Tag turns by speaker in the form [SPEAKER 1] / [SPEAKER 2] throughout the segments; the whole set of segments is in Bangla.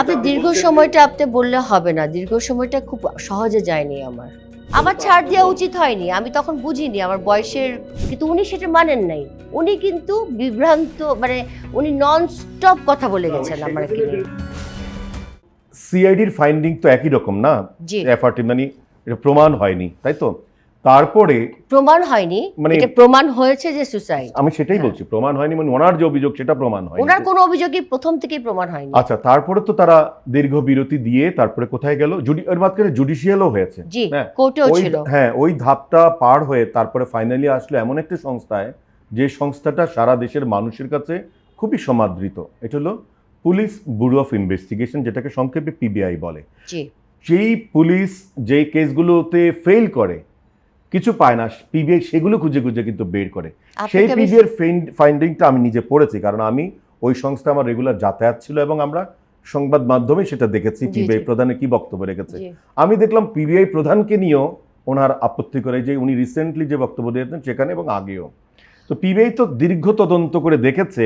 [SPEAKER 1] আপনি দীর্ঘ সময়টা আপনি বললে হবে না। দীর্ঘ সময়টা খুব সহজে যায়নি আমার। আমার ছাড় দেওয়া উচিত হয়নি। আমি তখন বুঝিনি আমার বয়সের কিন্তু উনি সেটা মানেন নাই। উনি কিন্তু বিভ্রান্ত মানে উনি নন স্টপ কথা বলে গেছেন আমার
[SPEAKER 2] সিআইডির ফাইন্ডিং তো একই রকম না? এফআরটি মানে এটা প্রমাণ হয়নি তাই তো? তারপরে
[SPEAKER 1] প্রমাণ হয়নি
[SPEAKER 2] মানে-
[SPEAKER 1] এটা প্রমাণ হয়েছে যে সুসাইড
[SPEAKER 2] আমি সেটাই
[SPEAKER 1] হ্যাঁ।
[SPEAKER 2] বলছি প্রমাণ হয়নি মানে ওনার যে অভিযোগ সেটা প্রমাণ হয়নি।
[SPEAKER 1] ওনার কোনো অভিযোগই প্রথম থেকেই প্রমাণ হয়নি।
[SPEAKER 2] আচ্ছা তারপরে তো তারা দীর্ঘ বিরতি দিয়ে তারপরে কোথায় গেল? জুডি এর মাঝখানে জুডিশিয়ালও হয়েছে।
[SPEAKER 1] জি
[SPEAKER 2] হ্যাঁ,
[SPEAKER 1] কোর্টেও ছিল।
[SPEAKER 2] হ্যাঁ ওই ধাপটা পার হয়ে তারপরে ফাইনালি আসলো এমন একটা সংস্থায় যে সংস্থাটা সারা দেশের মানুষের কাছে খুবই সমাদৃত। এটা হলো পুলিশ ব্যুরো অফ ইনভেস্টিগেশন যেটাকে সংক্ষেপে পিবিআই বলে।
[SPEAKER 1] জি।
[SPEAKER 2] যেই পুলিশ যেই কেসগুলোতে ফেল করে কিছু পায় না পিবিআই সেগুলো খুঁজে খুঁজে কিন্তু বের করে। সেই পিবিআর ফাইন্ডিংটা আমি নিজে পড়েছি কারণ আমি ওই সংস্থা আমার রেগুলার যাতায়াত ছিল এবং আমরা সংবাদ মাধ্যমে সেটা দেখেছি পিবিআই
[SPEAKER 1] জি।
[SPEAKER 2] প্রধানের কি বক্তব্য রেখেছে। আমি দেখলাম পিবিআই প্রধানকে নিয়েও ওনার আপত্তি করে যে উনি রিসেন্টলি যে বক্তব্য দিয়েছেন সেখানে এবং আগেও। তো পিবিআই তো দীর্ঘ তদন্ত করে দেখেছে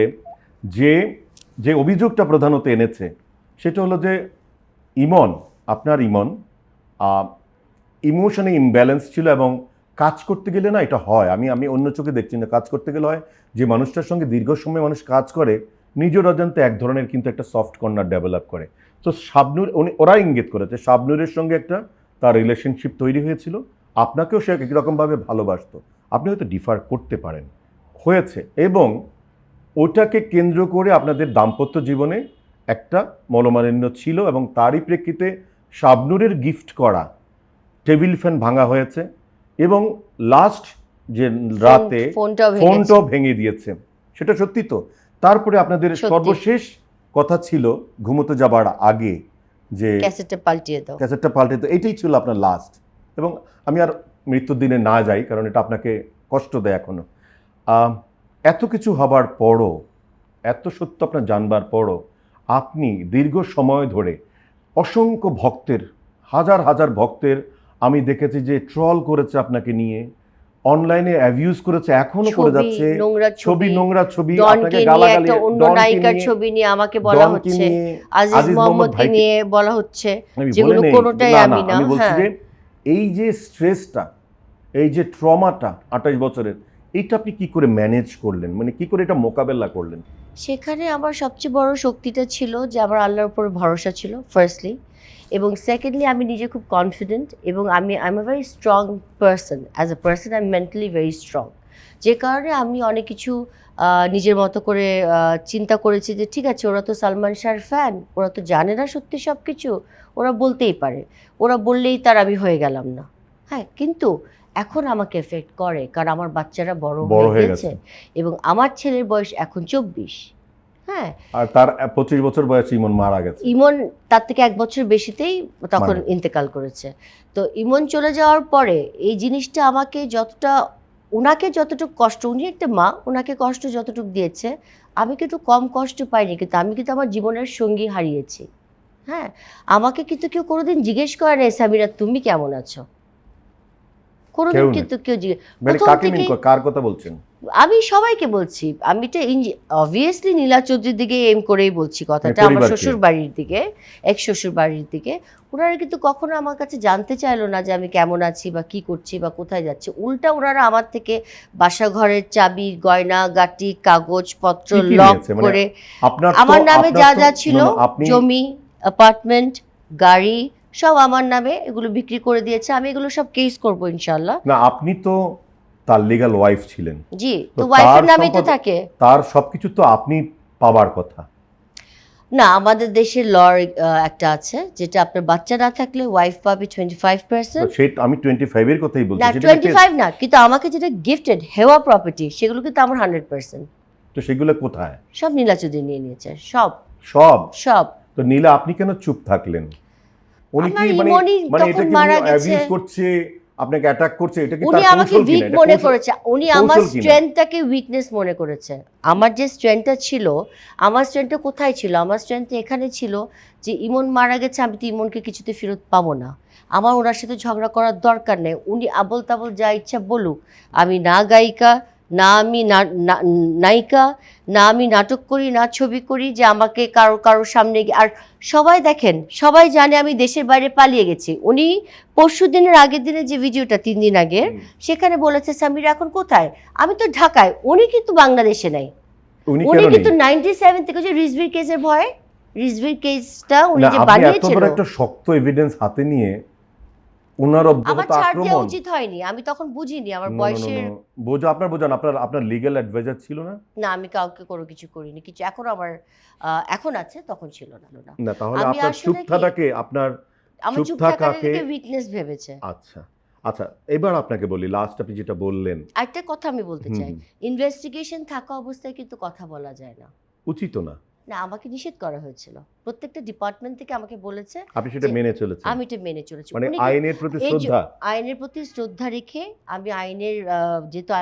[SPEAKER 2] যে যে অভিযোগটা প্রধানত এনেছে সেটা হলো যে ইমন আপনার ইমন ইমোশনে ইমব্যালেন্স ছিল এবং কাজ করতে গেলে না এটা হয়। আমি আমি অন্য চোখে দেখছি না। কাজ করতে গেলে হয় যে মানুষটার সঙ্গে দীর্ঘ সময় মানুষ কাজ করে নিজের অজান্তে এক ধরনের কিন্তু একটা সফট কর্নার ডেভেলপ করে। তো শাবনুর, উনি, ওরা ইঙ্গিত করেছে, শাবনুরের সঙ্গে একটা তার রিলেশনশিপ তৈরি হয়েছিল। আপনাকেও সে একরকমভাবে ভালোবাসতো। আপনি হয়তো ডিফার করতে পারেন। হয়েছে। এবং ওটাকে কেন্দ্র করে আপনাদের দাম্পত্য জীবনে একটা মনোমালিন্য ছিল এবং তারই প্রেক্ষিতে শাবনুরের গিফট করা টেবিল ফ্যান ভাঙা হয়েছে। এবং লাস্ট যে রাতে
[SPEAKER 1] ফোনটাও
[SPEAKER 2] ভেঙে দিয়েছে। সেটা সত্যি তো। তারপরে আপনাদের সর্বশেষ কথা ছিল ঘুমোতে যাবার আগে যে
[SPEAKER 1] ক্যাসেটটা পাল্টিয়ে দাও।
[SPEAKER 2] ক্যাসেটটা পাল্টে তো এইটাই ছিল আপনার লাস্ট এবং আমি আর মৃত্যুর দিনে না যাই কারণ এটা আপনাকে কষ্ট দেয় এখনও। আহ, এত কিছু হবার পরও এত সত্য আপনার জানবার পরও আপনি দীর্ঘ সময় ধরে অসংখ্য ভক্তের হাজার হাজার ভক্তের আমি দেখেছি যে ট্রল করেছে আপনাকে নিয়ে অনলাইনে অ্যাবিউজ করেছে এখনও করে যাচ্ছে। ছবি নোংরা ছবি আপনাকে গালাগালি
[SPEAKER 1] অন্য নায়িকার ছবি নিয়ে আমাকে বলা হচ্ছে। আজিজ
[SPEAKER 2] মোহাম্মদ
[SPEAKER 1] মোহাম্মদকে নিয়ে বলা হচ্ছে। যেগুলো কোনোটাই আমি না,
[SPEAKER 2] আমি বলছি
[SPEAKER 1] হ্যাঁ।
[SPEAKER 2] যে এই যে স্ট্রেসটা এই যে ট্রমাটা আঠাশ বছরের এটা আপনি কি করে ম্যানেজ করলেন? মানে কি করে এটা মোকাবেলা করলেন?
[SPEAKER 1] সেখানে আমার সবচেয়ে বড় শক্তিটা ছিল যে আমার আল্লাহর উপর ভরসা ছিল ফার্স্টলি এবং সেকেন্ডলি আমি নিজে খুব কনফিডেন্ট এবং আমি I am a very strong person as a person I am mentally very strong যে কারণে আমি অনেক কিছু নিজের মতো করে চিন্তা করেছি যে ঠিক আছে ওরা তো সালমান শাহর ফ্যান ওরা তো জানে না সত্যি সব কিছু ওরা বলতেই পারে। ওরা বললেই তার আমি হয়ে গেলাম না। হ্যাঁ কিন্তু এখন আমাকে এফেক্ট করে কারণ আমার বাচ্চারা বড় হয়ে
[SPEAKER 2] হয়ে
[SPEAKER 1] গেছে। এবং আমার ছেলের বয়স এখন চব্বিশ। হ্যাঁ।
[SPEAKER 2] আর তার পঁচিশ বছর বয়সে ইমন মারা গেছে।
[SPEAKER 1] ইমন তার থেকে এক বছর বেশিতেই তখন
[SPEAKER 2] মানে-
[SPEAKER 1] ইন্তেকাল করেছে। তো ইমন চলে যাওয়ার পরে এই জিনিসটা আমাকে যতটা ওনাকে যতটুকু কষ্ট উনি একটা মা ওনাকে কষ্ট যতটুকু দিয়েছে আমি কিন্তু কম কষ্ট পাইনি কিন্তু আমি কিন্তু আমার জীবনের সঙ্গী হারিয়েছি। হ্যাঁ আমাকে কিন্তু কেউ কোনোদিন জিজ্ঞেস করে না সামিরা তুমি কেমন আছো? কোনোদিন কিন্তু কেউ জিজ্ঞেস
[SPEAKER 2] মানে কার কথা বলছেন?
[SPEAKER 1] আমি সবাইকে বলছি আমি তো অবভিয়াসলি নীলা চৌধুরীর দিকে এম করেই বলছি কথাটা।
[SPEAKER 2] মানে
[SPEAKER 1] আমার শ্বশুর বাড়ির দিকে এক শ্বশুর বাড়ির দিকে। ওনারা কিন্তু কখনো আমার কাছে জানতে চাইলো না যে আমি কেমন আছি বা কি করছি বা কোথায় যাচ্ছি। উল্টা ওনারা আমার থেকে বাসাঘরের চাবি গয়না গাটি কাগজ পত্র লক
[SPEAKER 2] মানে
[SPEAKER 1] করে আমার নামে যা যা ছিল জমি অ্যাপার্টমেন্ট গাড়ি সব আমার নামে এগুলো বিক্রি করে দিয়েছে। আমি এগুলো সব কেস করব ইনশাল্লাহ
[SPEAKER 2] না আপনি তো তার লিগাল ওয়াইফ ছিলেন।
[SPEAKER 1] জি
[SPEAKER 2] তো
[SPEAKER 1] ওয়াইফের নামেই তো থাকে।
[SPEAKER 2] তার সবকিছু তো আপনি পাবার কথা।
[SPEAKER 1] না আমাদের দেশের ল একটা আছে যেটা আপনার বাচ্চা না থাকলে ওয়াইফ পাবে টোয়েন্টি ফাইভ
[SPEAKER 2] তো
[SPEAKER 1] পার্সেন্ট
[SPEAKER 2] সেই আমি টোয়েন্টি ফাইভের কথাই বলছি
[SPEAKER 1] না
[SPEAKER 2] সেটা
[SPEAKER 1] টোয়েন্টি
[SPEAKER 2] কে-
[SPEAKER 1] ফাইভ না কিন্তু আমাকে যেটা গিফটেড হেওয়া প্রপার্টি সেগুলো কিন্তু আমার হান্ড্রেড পার্সেন্ট
[SPEAKER 2] তো সেগুলো কোথায়?
[SPEAKER 1] সব নীলাচুদি নিয়ে নিয়েছে সব।
[SPEAKER 2] সব?
[SPEAKER 1] সব।
[SPEAKER 2] তো নীলা আপনি কেন চুপ থাকলেন? উনি কি
[SPEAKER 1] আমার
[SPEAKER 2] মানে মানে এটা কি। অ্যাবিউজ করছে আপনাকে অ্যাটাক করছে এটা কি
[SPEAKER 1] উনি আমাকে উইক মনে করেছে। উনি আমার স্ট্রেংথটাকে উইকনেস মনে করেছে। আমার যে স্ট্রেংথটা ছিল আমার স্ট্রেংথটা কোথায় ছিল? আমার স্ট্রেংথ এখানে ছিল যে ইমন মারা গেছে আমি তো ইমনকে কিছুতে ফেরত পাবো না। আমার ওনার সাথে ঝগড়া করার দরকার নেই। উনি আবল তাবল যা ইচ্ছা বলুক। আমি না গায়িকা না আমি নায়িকা না আমি নাটক করি না ছবি করি যে আমাকে কারও কারোর সামনে গিয়ে- আর সবাই দেখেন সবাই জানে আমি দেশের বাইরে পালিয়ে গেছি। উনি পরশু দিনের আগের দিনের যে ভিডিওটা তিন দিন আগের সেখানে বলেছে সামিরা এখন কোথায়? আমি তো ঢাকায় উনি কিন্তু বাংলাদেশে নাই।
[SPEAKER 2] উনি
[SPEAKER 1] কিন্তু নাইনটি সেভেন থেকে যে রিজভির কেসের ভয় রিজভির কেসটা উনি যে বানিয়েছিল
[SPEAKER 2] একটা শক্ত এভিডেন্স হাতে নিয়ে ওনার অব্যাহত আক্রমণ।
[SPEAKER 1] উচিত হয়নি আমি তখন বুঝিনি আমার বয়সের.
[SPEAKER 2] বোঝা আপনার বোঝান আপনার আপনার লিগ্যাল অ্যাডভাইজার ছিল না?
[SPEAKER 1] না আমি কাউকে কোনো কিছু করিনি কিছু এখন আমার এখন আছে তখন ছিল না না
[SPEAKER 2] তাহলে আপনার চুপ থাকাকে আপনার
[SPEAKER 1] আমার
[SPEAKER 2] চুপ থাকাকে-
[SPEAKER 1] উইকনেস ভেবেছে।
[SPEAKER 2] আচ্ছা আচ্ছা এবার আপনাকে বলি লাস্ট আপনি যেটা বললেন।
[SPEAKER 1] একটা কথা আমি বলতে চাই ইনভেস্টিগেশন থাকা অবস্থায় কিন্তু কথা বলা যায় না।
[SPEAKER 2] উচিত না।
[SPEAKER 1] না আমাকে নিষেধ করা হয়েছিল। প্রত্যেকটা ডিপার্টমেন্ট থেকে আমাকে বলেছে
[SPEAKER 2] আপনি সেটা মেনে চলেছেন।
[SPEAKER 1] আমি এটা মেনে চলেছি।
[SPEAKER 2] মানে আইনের প্রতি শ্রদ্ধা।
[SPEAKER 1] আইনের প্রতি শ্রদ্ধা রেখে আমি আইনের যেহেতু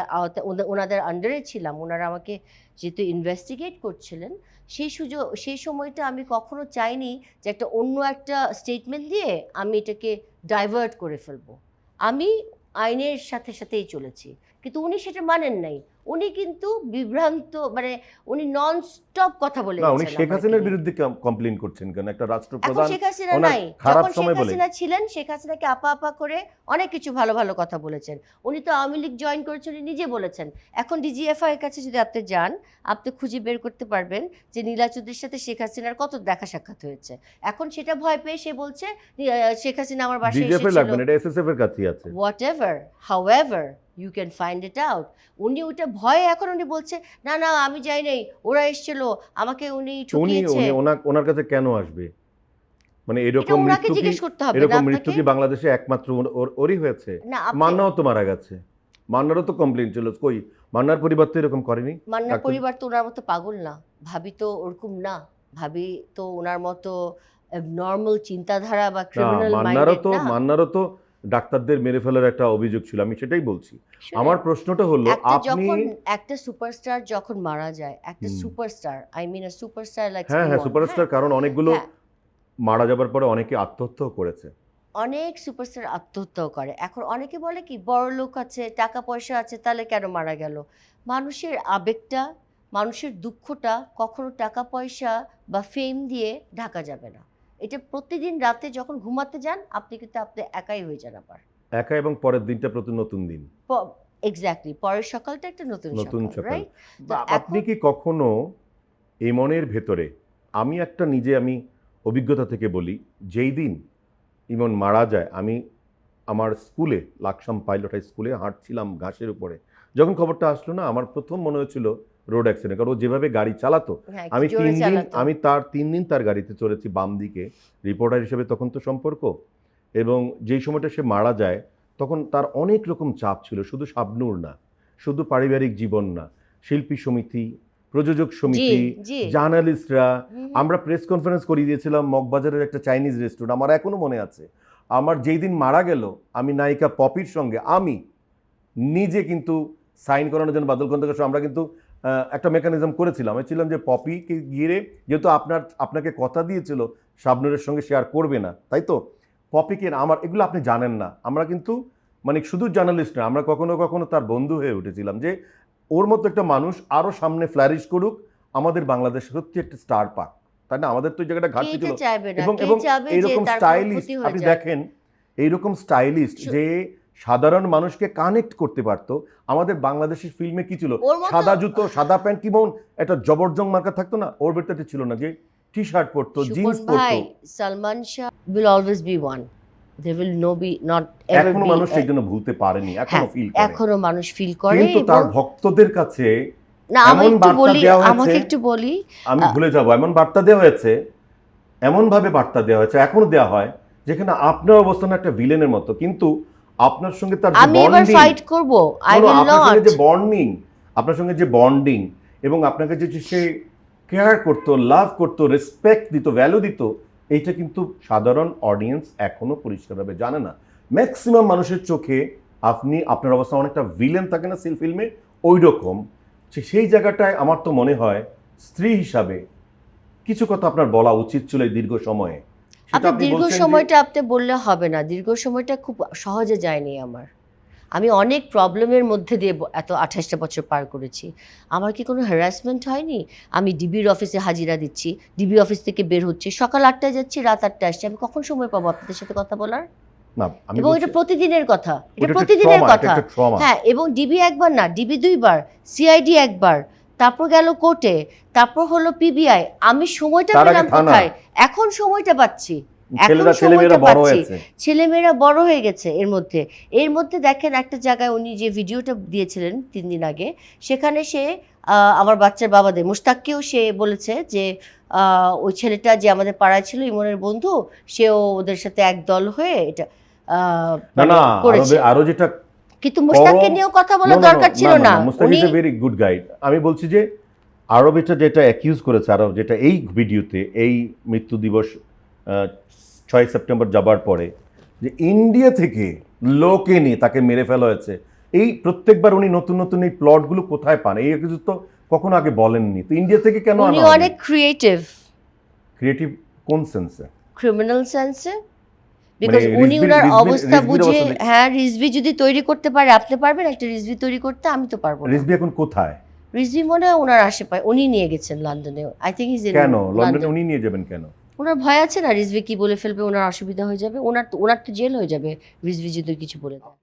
[SPEAKER 1] ওনাদের আন্ডারে ছিলাম ওনারা আমাকে যেহেতু ইনভেস্টিগেট করছিলেন সেই সুযোগ সেই সময়টা আমি কখনো চাইনি যে একটা অন্য একটা স্টেটমেন্ট দিয়ে আমি এটাকে ডাইভার্ট করে ফেলব। আমি আইনের সাথে সাথেই চলেছি। কিন্তু উনি সেটা মানেন নাই। উনি কিন্তু বিভ্রান্ত মানে উনি নন স্টপ কথা বলে
[SPEAKER 2] না উনি শেখ হাসিনার। বিরুদ্ধে কমপ্লেন করছেন কেন? একটা রাষ্ট্রপ্রধান
[SPEAKER 1] শেখ হাসিনা নাই।
[SPEAKER 2] খারাপ সময় বলে।
[SPEAKER 1] হাসিনা ছিলেন শেখ হাসিনাকে আপা আপা করে অনেক কিছু ভালো ভালো কথা বলেছেন। উনি তো আওয়ামী লীগ জয়েন করেছেন উনি নিজে বলেছেন। এখন ডিজিএফআই এর কাছে যদি আপনি যান আপনি খুঁজে বের করতে পারবেন যে নীলাচুদ্দির সাথে শেখ হাসিনার কত দেখা সাক্ষাৎ হয়েছে। এখন সেটা ভয় পেয়ে সে বলছে শেখ হাসিনা আমার বাসায় এসেছিল।
[SPEAKER 2] লাগবে না এটা এসএসএফ এর কাছেই আছে।
[SPEAKER 1] Whatever however you can find it out উনি ওটা ভয়ে এখন উনি বলছে না না আমি যাই নাই ওরা এসেছিল আমাকে উনি ঠকিয়েছে।
[SPEAKER 2] উনি ওনার কাছে কেন আসবে? মানে এরকম মৃত্যু
[SPEAKER 1] জিজ্ঞেস করতে হবে
[SPEAKER 2] এরকম মৃত্যু কি বাংলাদেশে একমাত্র ওর- ওর- ওরই হয়েছে? মান্নাও তো মারা গেছে। মান্নারও তো কমপ্লেন ছিল কই? মান্নার পরিবার তো এরকম করেনি?
[SPEAKER 1] মান্নার পরিবার তো ওনার মতো পাগল না ভাবি তো ওরকম না ভাবি তো ওনার মতো নর্মাল চিন্তাধারা বা ক্রিমিনাল
[SPEAKER 2] মান্নারও তো মান্নারও তো ডাক্তারদের মেরে ফেলার একটা অভিযোগ ছিল আমি সেটাই বলছি। আমার প্রশ্নটা হলো আপনি
[SPEAKER 1] একটা সুপারস্টার যখন মারা যায় একটা। Superstar I mean a superstar like
[SPEAKER 2] হ্যাঁ হ্যাঁ সুপারস্টার কারণ অনেকগুলো
[SPEAKER 1] হ্যাঁ।
[SPEAKER 2] মারা যাবার পরে অনেকে আত্মহত্যাও করেছে।
[SPEAKER 1] অনেক সুপারস্টার আত্মহত্যাও করে। এখন অনেকে বলে কি বড় লোক আছে টাকা পয়সা আছে তাহলে কেন মারা গেল? মানুষের আবেগটা মানুষের দুঃখটা কখনো টাকা পয়সা বা ফেম দিয়ে ঢাকা যাবে না। এটা প্রতিদিন রাতে যখন ঘুমাতে যান আপনি কিন্তু আপনি একাই হয়ে যান আবার।
[SPEAKER 2] একা এবং পরের দিনটা প্রতি নতুন দিন।
[SPEAKER 1] এক্স্যাক্টলি পরের সকালটা একটা নতুন
[SPEAKER 2] নতুন
[SPEAKER 1] সকাল
[SPEAKER 2] আপনি কি কখনো এই মনের ভেতরে আমি একটা নিজে আমি অভিজ্ঞতা থেকে বলি যেই দিন ইমন মারা যায় আমি আমার স্কুলে লাকসাম পাইলট হাই স্কুলে হাঁটছিলাম ঘাসের উপরে। যখন খবরটা আসলো না আমার প্রথম মনে হয়েছিল রোড অ্যাক্সিডেন্ট কারণ ও যেভাবে গাড়ি চালাতো
[SPEAKER 1] হ্যাঁ,
[SPEAKER 2] আমি তিন দিন আমি তার তিন দিন তার গাড়িতে চড়েছি বাম দিকে। রিপোর্টার হিসেবে তখন তো সম্পর্ক। এবং যেই সময়টা সে মারা যায় তখন তার অনেক রকম চাপ ছিল শুধু শাবনূর না শুধু পারিবারিক জীবন না শিল্পী সমিতি প্রযোজক সমিতি জার্নালিস্টরা আমরা প্রেস কনফারেন্স করিয়ে দিয়েছিলাম মগবাজারের একটা চাইনিজ রেস্টুরেন্ট আমার এখনও মনে আছে। আমার যেই দিন মারা গেল আমি নায়িকা পপির সঙ্গে আমি নিজে কিন্তু সাইন করানোর জন্য বাদল খন্দকার আমরা কিন্তু একটা মেকানিজম করেছিলাম। আমি ছিলাম যে পপিকে গিয়ে যেহেতু আপনার আপনাকে কথা দিয়েছিল শাবনুরের সঙ্গে শেয়ার করবে না তাই তো? পপিকে আমার এগুলো আপনি জানেন না। আমরা কিন্তু মানে শুধু জার্নালিস্ট না আমরা কখনো কখনো তার বন্ধু হয়ে উঠেছিলাম যে ওর মতো একটা মানুষ আরও সামনে ফ্ল্যারিশ করুক আমাদের বাংলাদেশ সত্যি একটা স্টার পাক। তাই না? আমাদের তো জায়গাটা ঘাটতি ছিল। এবং এবং এইরকম স্টাইলিস্ট আপনি দেখেন এইরকম স্টাইলিস্ট যে সাধারণ মানুষকে কানেক্ট করতে পারতো। আমাদের বাংলাদেশের ফিল্মে কি ছিল? সাদা জুতো সাদা প্যান্ট কি মন একটা জবরজং মার্কা থাকতো না? ওর ভেতরে ছিল না যে? টি শার্ট পরতো জিন্স পরতো।
[SPEAKER 1] Salman Shah will always be one they will no be not ever এখনও
[SPEAKER 2] মানুষ সেই জন্য ভুলতে পারেনি এখনও
[SPEAKER 1] হ্যাঁ,
[SPEAKER 2] ফিল করে।
[SPEAKER 1] এখনও মানুষ ফিল করে
[SPEAKER 2] কিন্তু তার ভক্তদের কাছে
[SPEAKER 1] না আমি
[SPEAKER 2] এমন
[SPEAKER 1] একটু বলি আমাকে একটু বলি
[SPEAKER 2] আমি ভুলে যাব এমন বার্তা দেওয়া হয়েছে এমন ভাবে বার্তা দেওয়া হয়েছে এখনও দেওয়া হয় যেখানে আপনার অবস্থান একটা ভিলেনের মতো। কিন্তু আপনার সঙ্গে তার
[SPEAKER 1] আমি এবার ফাইট করব। আই উইল
[SPEAKER 2] আপনার
[SPEAKER 1] নট
[SPEAKER 2] সঙ্গে যে বন্ডিং আপনার সঙ্গে যে বন্ডিং এবং আপনাকে যে সে কেয়ার করতো লাভ করতো রেসপেক্ট দিত ভ্যালু দিত এইটা কিন্তু সাধারণ অডিয়েন্স এখনও পরিষ্কারভাবে জানে না। ম্যাক্সিমাম মানুষের চোখে আপনি আপনার অবস্থা অনেকটা ভিলেন থাকে না সিল ফিল্মে ওই রকম সেই জায়গাটায় আমার তো মনে হয় স্ত্রী হিসাবে কিছু কথা আপনার বলা উচিত ছিল এই দীর্ঘ সময়ে।
[SPEAKER 1] আপনি দীর্ঘ সময়টা আপনি বললে হবে না। দীর্ঘ সময়টা খুব সহজে যায়নি আমার। আমি অনেক প্রবলেমের মধ্যে দিয়ে এত আঠাশটা বছর পার করেছি। আমার কি কোনো হ্যারাসমেন্ট হয়নি? আমি ডিবির অফিসে হাজিরা দিচ্ছি। ডিবি অফিস থেকে বের হচ্ছি। সকাল আটটায় যাচ্ছি রাত আটটায় আসছি। আমি কখন সময় পাবো আপনাদের সাথে কথা বলার? এবং এটা প্রতিদিনের কথা। এটা প্রতিদিনের কথা। হ্যাঁ এবং ডিবি একবার না ডিবি দুইবার সিআইডি একবার। তারপর গেল কোর্টে তারপর হলো পিবিআই আমি সময়টা পেলাম কোথায়? এখন সময়টা পাচ্ছি। এখন সময়টা
[SPEAKER 2] ছেলেমেয়েরা বড়
[SPEAKER 1] পাচ্ছি। ছেলেমেয়েরা বড় হয়ে গেছে এর মধ্যে। এর মধ্যে দেখেন একটা জায়গায় উনি যে ভিডিওটা দিয়েছিলেন তিন দিন আগে সেখানে সে আহ, আমার বাচ্চার বাবাদের মুস্তাককেও সে বলেছে যে আহ, ওই ছেলেটা যে আমাদের পাড়ায় ছিল ইমনের বন্ধু সেও ওদের সাথে এক দল হয়ে এটা
[SPEAKER 2] না না আরও যেটা
[SPEAKER 1] কিন্তু মুস্তাককে নিয়েও কথা বলার দরকার ছিল না
[SPEAKER 2] Mustaq is a very good guide আমি বলছি যে আরব এটা যেটা অ্যাকিউজ করেছে আরব যেটা এই ভিডিওতে এই মৃত্যু দিবস ছয় সেপ্টেম্বর যাবার পরে যে ইন্ডিয়া থেকে লোক এনে তাকে মেরে ফেলা হয়েছে। এই প্রত্যেকবার উনি নতুন নতুন এই প্লটগুলো কোথায় পান? এই কিছু তো কখনো আগে বলেননি। তো ইন্ডিয়া থেকে কেন
[SPEAKER 1] উনি অনেক ক্রিয়েটিভ
[SPEAKER 2] ক্রিয়েটিভ কোন সেন্সে
[SPEAKER 1] ক্রিমিনাল সেন্সে বিকজ
[SPEAKER 2] মানে
[SPEAKER 1] উনি ওনার অবস্থা বুঝে হ্যাঁ রিজভি যদি তৈরি করতে পারে আপনি পারবেন একটা রিজভি তৈরি করতে আমি তো পারব না।
[SPEAKER 2] রিজবি এখন কোথায়?
[SPEAKER 1] রিজভি মনে হয় ওনার আশেপাশে উনি নিয়ে গেছেন লন্ডনে। আই থিঙ্ক ইজ
[SPEAKER 2] কেন? লন্ডনে উনি নিয়ে যাবেন কেন?
[SPEAKER 1] ওনার ভয় আছে না রিজভি কি বলে ফেলবে ওনার অসুবিধা হয়ে যাবে? ওনার তো ওনার তো জেল হয়ে যাবে রিজভি যদি কিছু বলে দেয়।